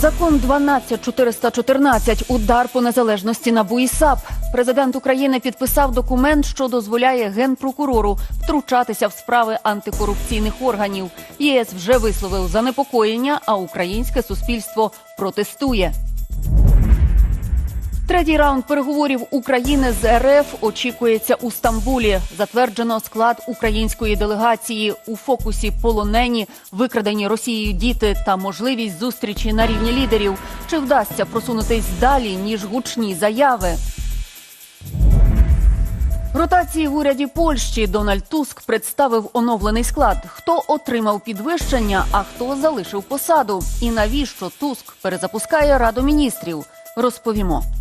Закон 12414 – удар по незалежності НАБУ і. Президент України підписав документ, що дозволяє генпрокурору втручатися в справи антикорупційних органів. ЄС вже висловив занепокоєння, а українське суспільство протестує. Третій раунд переговорів України з РФ очікується у Стамбулі. Затверджено склад української делегації у фокусі полонені, викрадені Росією діти та можливість зустрічі на рівні лідерів. Чи вдасться просунутись далі ніж гучні заяви? Ротації в уряді Польщі Дональд Туск представив оновлений склад. Хто отримав підвищення, а хто залишив посаду? І навіщо Туск перезапускає раду міністрів? Розповімо. –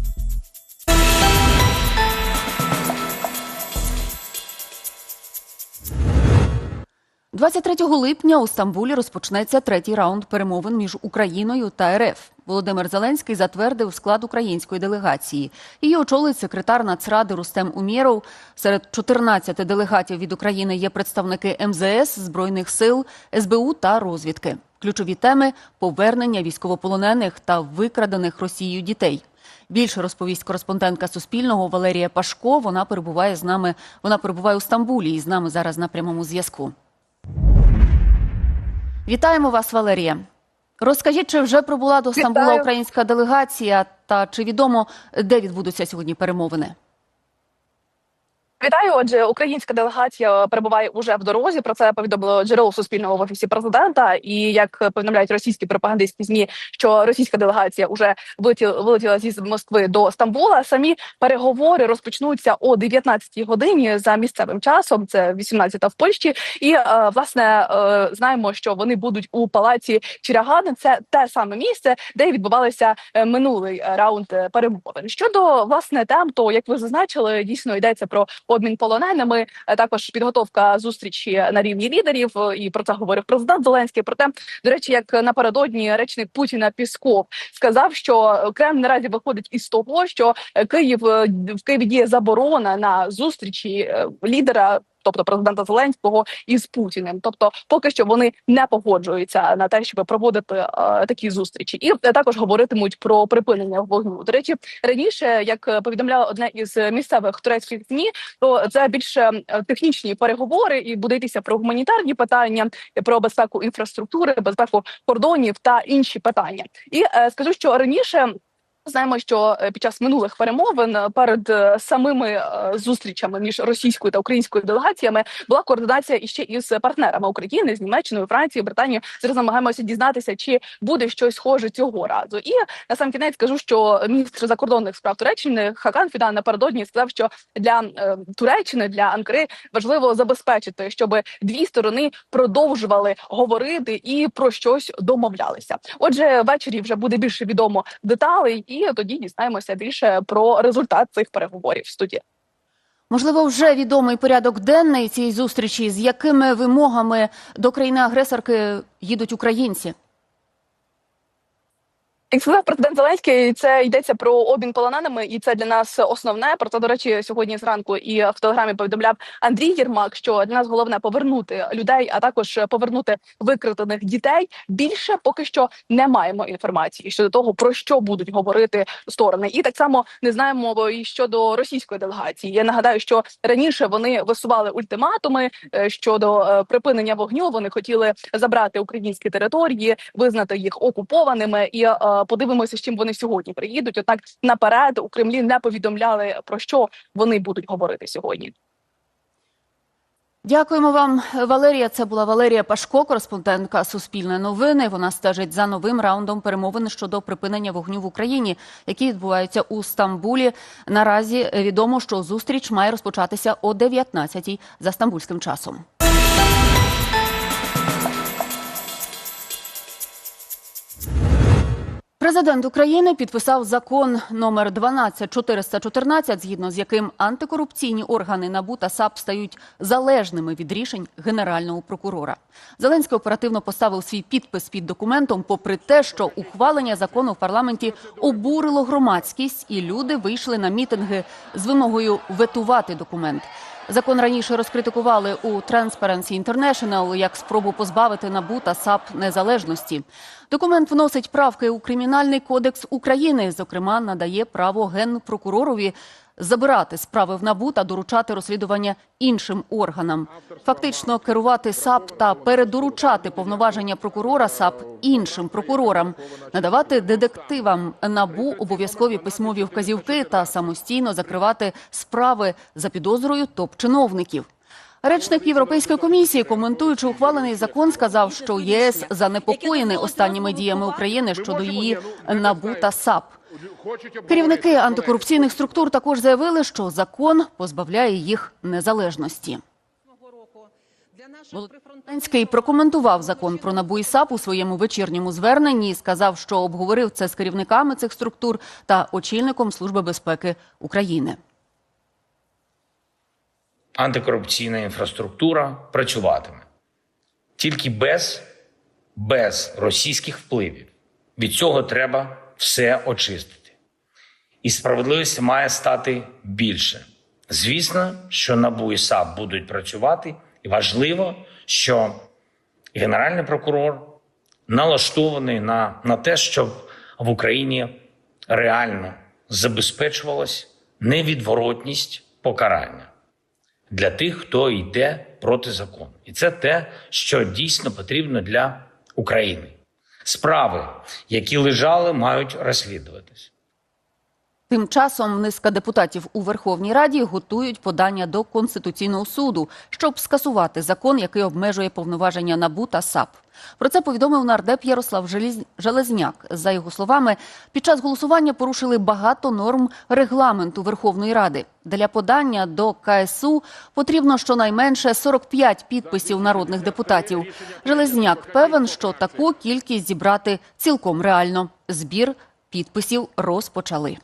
23 липня у Стамбулі розпочнеться третій раунд перемовин між Україною та РФ. Володимир Зеленський затвердив склад української делегації. Її очолить секретар Нацради Рустем Умєров. Серед 14 делегатів від України є представники МЗС, збройних сил, СБУ та розвідки. Ключові теми повернення військовополонених та викрадених Росією дітей. Більше розповість кореспондентка Суспільного Валерія Пашко. Вона перебуває з нами. Вона перебуває у Стамбулі і з нами зараз на прямому зв'язку. Вітаємо вас, Валерія. Розкажіть, чи вже прибула до Стамбула Вітаю. українська делегація, та чи відомо, де відбудуться сьогодні перемовини? Вітаю. Отже, українська делегація перебуває уже в дорозі. Про це повідомило джерело суспільного в офісі президента. І як повідомляють російські пропагандистські змі, що російська делегація вже вилетіла, зі Москви до Стамбула. Самі переговори розпочнуться о 19-й годині за місцевим часом. Це 18-та в Польщі. І е, власне е, знаємо, що вони будуть у палаці Чирягани. Це те саме місце, де відбувалися е, минулий раунд перемовин. Щодо власне тем, то як ви зазначили, дійсно йдеться про обмін полоненими, е, також підготовка зустрічі на рівні лідерів. е, І про це говорив президент Зеленський. Проте, до речі, як напередодні речник Путіна Пісков сказав, що Кремль наразі виходить із того, що е, Київ в Києві діє заборона на зустрічі лідера. Тобто президента Зеленського із Путіним, тобто поки що вони не погоджуються на те, щоб проводити е, такі зустрічі, і е, також говоритимуть про припинення вогню. До речі, раніше, як е, повідомляло одне із місцевих турецьких ЗМІ, то це більше технічні переговори, і буде йтися про гуманітарні питання, про безпеку інфраструктури, безпеку кордонів та інші питання. І е, скажу, що раніше. Знаємо, що е, під час минулих перемовин е, перед е, самими зустрічами між російською та українською делегаціями була координація іще із партнерами України з Німеччиною, Францією, Британією. Зараз намагаємося дізнатися, чи буде щось схоже цього разу. І на сам кінець скажу, що міністр закордонних справ Туреччини Хакан Фідан напередодні сказав, що для Туреччини для Анкари важливо забезпечити, щоб дві сторони продовжували говорити і про щось домовлялися. Отже, ввечері вже буде більше відомо деталей, і тоді дізнаємося більше про результат цих переговорів в студії. Можливо, вже відомий порядок денний цієї зустрічі, з якими вимогами до країни-агресорки їдуть українці? Як сказав президент Зеленський, це йдеться про обмін полоненими, і це для нас основне. Про це, до речі, сьогодні зранку і в телеграмі повідомляв Андрій Єрмак, що для нас головне повернути людей, а також повернути викрадених дітей. Більше поки що не маємо інформації щодо того, про що будуть говорити сторони, і так само не знаємо і щодо російської делегації. Я нагадаю, що раніше вони висували ультиматуми е, щодо е, припинення вогню. Вони хотіли забрати українські території, визнати їх окупованими і е, подивимося, з чим вони сьогодні приїдуть. Однак наперед у Кремлі не повідомляли про що вони будуть говорити сьогодні. Дякуємо вам, Валерія. Це була Валерія Пашко, кореспондентка Суспільне новини. Вона стежить за новим раундом перемовин щодо припинення вогню в Україні, які відбуваються у Стамбулі. Наразі відомо, що зустріч має розпочатися о 19-й за стамбульським часом. Президент України підписав закон номер 12414, згідно з яким антикорупційні органи НАБУ та САП стають залежними від рішень генерального прокурора. Зеленський оперативно поставив свій підпис під документом, попри те, що ухвалення закону в парламенті обурило громадськість, і люди вийшли на мітинги з вимогою ветувати документ. Закон раніше розкритикували у Transparency International як спробу позбавити НАБУ та САП незалежності. Документ вносить правки у Кримінальний кодекс України. Зокрема, надає право генпрокуророві забирати справи в НАБУ та доручати розслідування іншим органам. Фактично керувати САП та передоручати повноваження прокурора САП іншим прокурорам, надавати детективам НАБУ обов'язкові письмові вказівки та самостійно закривати справи за підозрою топ-чиновників. Речник Європейської комісії, коментуючи ухвалений закон, сказав, що ЄС занепокоєний останніми діями України щодо її НАБУ та САП. Керівники антикорупційних структур також заявили, що закон позбавляє їх незалежності. Володимирський прокоментував закон про НАБУ і САП у своєму вечірньому зверненні і сказав, що обговорив це з керівниками цих структур та очільником Служби безпеки України. антикорупційна інфраструктура працюватиме тільки без, без російських впливів. Від цього треба все очистити. І справедливості має стати більше. Звісно, що НАБУ і САП будуть працювати, і важливо, що Генеральний прокурор налаштований на, на те, щоб в Україні реально забезпечувалась невідворотність покарання для тих, хто йде проти закону. І це те, що дійсно потрібно для України. Справи, які лежали, мають розслідуватись. Тим часом низка депутатів у Верховній Раді готують подання до Конституційного суду, щоб скасувати закон, який обмежує повноваження НАБУ та САП. Про це повідомив нардеп Ярослав Железняк. За його словами, під час голосування порушили багато норм регламенту Верховної Ради. Для подання до КСУ потрібно щонайменше 45 підписів народних депутатів. Железняк певен, що таку кількість зібрати цілком реально. Збір підписів розпочали.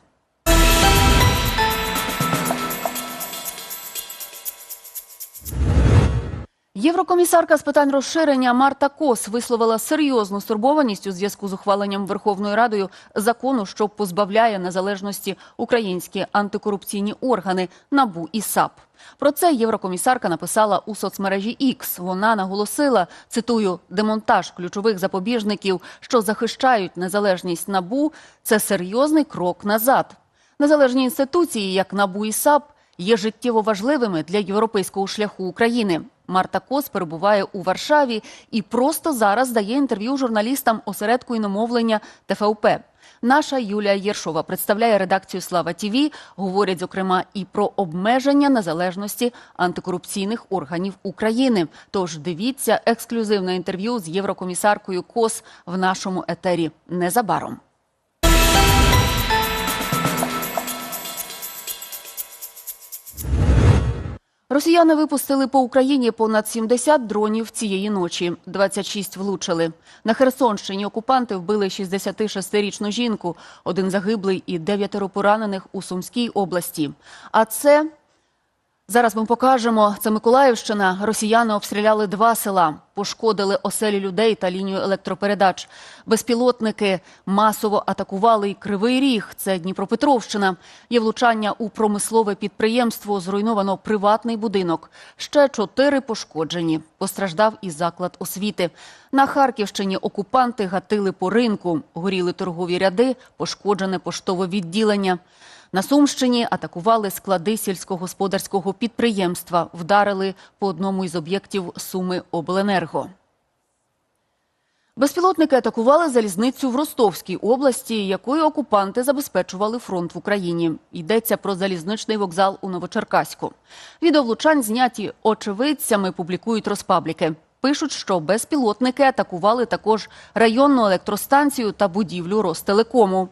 Єврокомісарка з питань розширення Марта Кос висловила серйозну стурбованість у зв'язку з ухваленням Верховною Радою закону, що позбавляє незалежності українські антикорупційні органи НАБУ і САП. Про це єврокомісарка написала у соцмережі X. Вона наголосила, цитую, демонтаж ключових запобіжників, що захищають незалежність НАБУ, це серйозний крок назад. Незалежні інституції, як НАБУ і САП, є життєво важливими для європейського шляху України. Марта Кос перебуває у Варшаві і просто зараз дає інтерв'ю журналістам осередку іномовлення ТФУП. Наша Юлія Єршова представляє редакцію Слава Тіві. Говорять зокрема і про обмеження незалежності антикорупційних органів України. Тож дивіться ексклюзивне інтерв'ю з єврокомісаркою Кос в нашому етері незабаром. Росіяни випустили по Україні понад 70 дронів цієї ночі. 26 влучили. На Херсонщині окупанти вбили 66-річну жінку, один загиблий і дев'ятеро поранених у Сумській області. А це Зараз ми покажемо. Це Миколаївщина. Росіяни обстріляли два села, пошкодили оселі людей та лінію електропередач. Безпілотники масово атакували і Кривий Ріг. Це Дніпропетровщина. Є влучання у промислове підприємство. Зруйновано приватний будинок. Ще чотири пошкоджені. Постраждав і заклад освіти. На Харківщині окупанти гатили по ринку. Горіли торгові ряди, пошкоджене поштове відділення. На Сумщині атакували склади сільськогосподарського підприємства, вдарили по одному із об'єктів Суми Обленерго. Безпілотники атакували залізницю в Ростовській області, якою окупанти забезпечували фронт в Україні. Йдеться про залізничний вокзал у Новочеркаську. Відеовлучань зняті очевидцями публікують розпабліки. Пишуть, що безпілотники атакували також районну електростанцію та будівлю Ростелекому.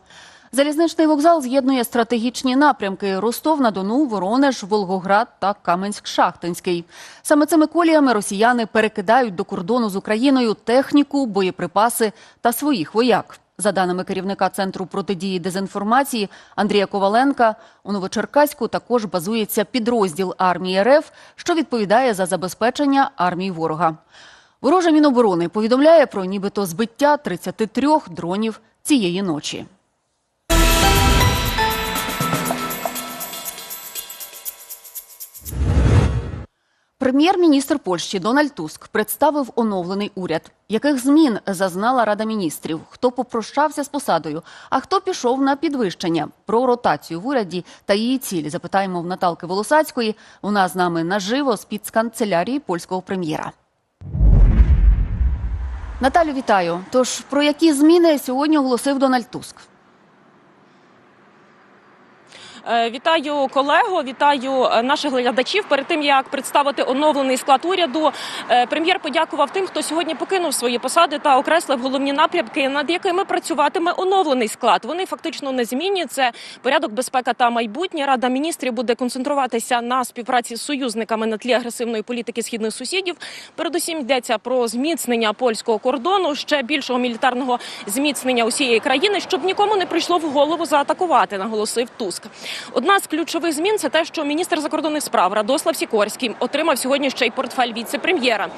Залізничний вокзал з'єднує стратегічні напрямки Ростов-на-Дону, Воронеж, Волгоград та Каменськ-Шахтинський. Саме цими коліями росіяни перекидають до кордону з Україною техніку, боєприпаси та своїх вояк. За даними керівника центру протидії дезінформації Андрія Коваленка, у Новочеркаську також базується підрозділ армії РФ, що відповідає за забезпечення армії ворога. Вороже Міноборони повідомляє про нібито збиття 33 дронів цієї ночі. Прем'єр-міністр Польщі Дональд Туск представив оновлений уряд. Яких змін зазнала Рада міністрів? Хто попрощався з посадою, а хто пішов на підвищення? Про ротацію в уряді та її цілі запитаємо в Наталки Волосацької. Вона з нами наживо з під канцелярії польського прем'єра. Наталю, вітаю. Тож про які зміни сьогодні оголосив Дональд Туск? Е, Вітаю колего, вітаю е, наших глядачів. Перед тим як представити оновлений склад уряду, е, прем'єр подякував тим, хто сьогодні покинув свої посади та окреслив головні напрямки, над якими працюватиме оновлений склад. Вони фактично незмінні. Це порядок безпека та майбутнє. Рада міністрів буде концентруватися на співпраці з союзниками на тлі агресивної політики східних сусідів. Передусім йдеться про зміцнення польського кордону, ще більшого мілітарного зміцнення усієї країни, щоб нікому не прийшло в голову заатакувати, наголосив Туск. Одна з ключових змін це те, що міністр закордонних справ Радослав Сікорський отримав сьогодні ще й портфель віце-прем'єра.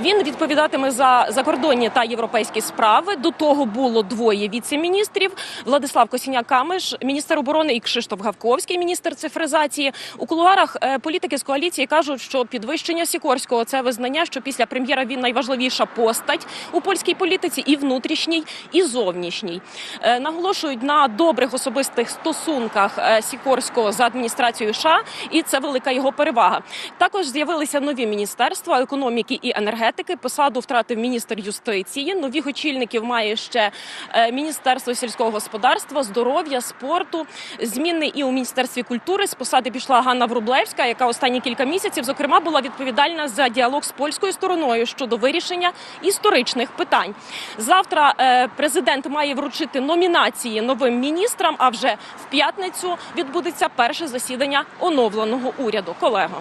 Він відповідатиме за закордонні та європейські справи. До того було двоє віце-міністрів: Владислав Косіняк-Камиш, міністр оборони і Кшиштоф Гавковський, міністр цифризації. У кулуарах е, політики з коаліції кажуть, що підвищення Сікорського це визнання, що після прем'єра він найважливіша постать у польській політиці і внутрішній, і зовнішній. Е, Наголошують на добрих особистих стосунках е, Сікорського з адміністрацією США, і це велика його перевага. Також з'явилися нові міністерства економіки і енергетики. Посаду втратив міністр юстиції. Нових очільників має ще е, міністерство сільського господарства, здоров'я, спорту. Зміни і у міністерстві культури з посади пішла Ганна Врублевська, яка останні кілька місяців, зокрема, була відповідальна за діалог з польською стороною щодо вирішення історичних питань. Завтра е, президент має вручити номінації новим міністрам. А вже в п'ятницю відбудеться перше засідання оновленого уряду. Колего.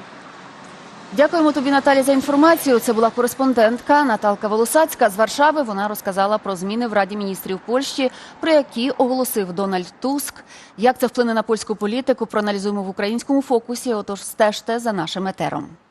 Дякуємо тобі, Наталі, за інформацію. Це була кореспондентка Наталка Волосацька з Варшави. Вона розказала про зміни в Раді міністрів Польщі, про які оголосив Дональд Туск. Як це вплине на польську політику? Проаналізуємо в українському фокусі. Отож, стежте за нашим етером.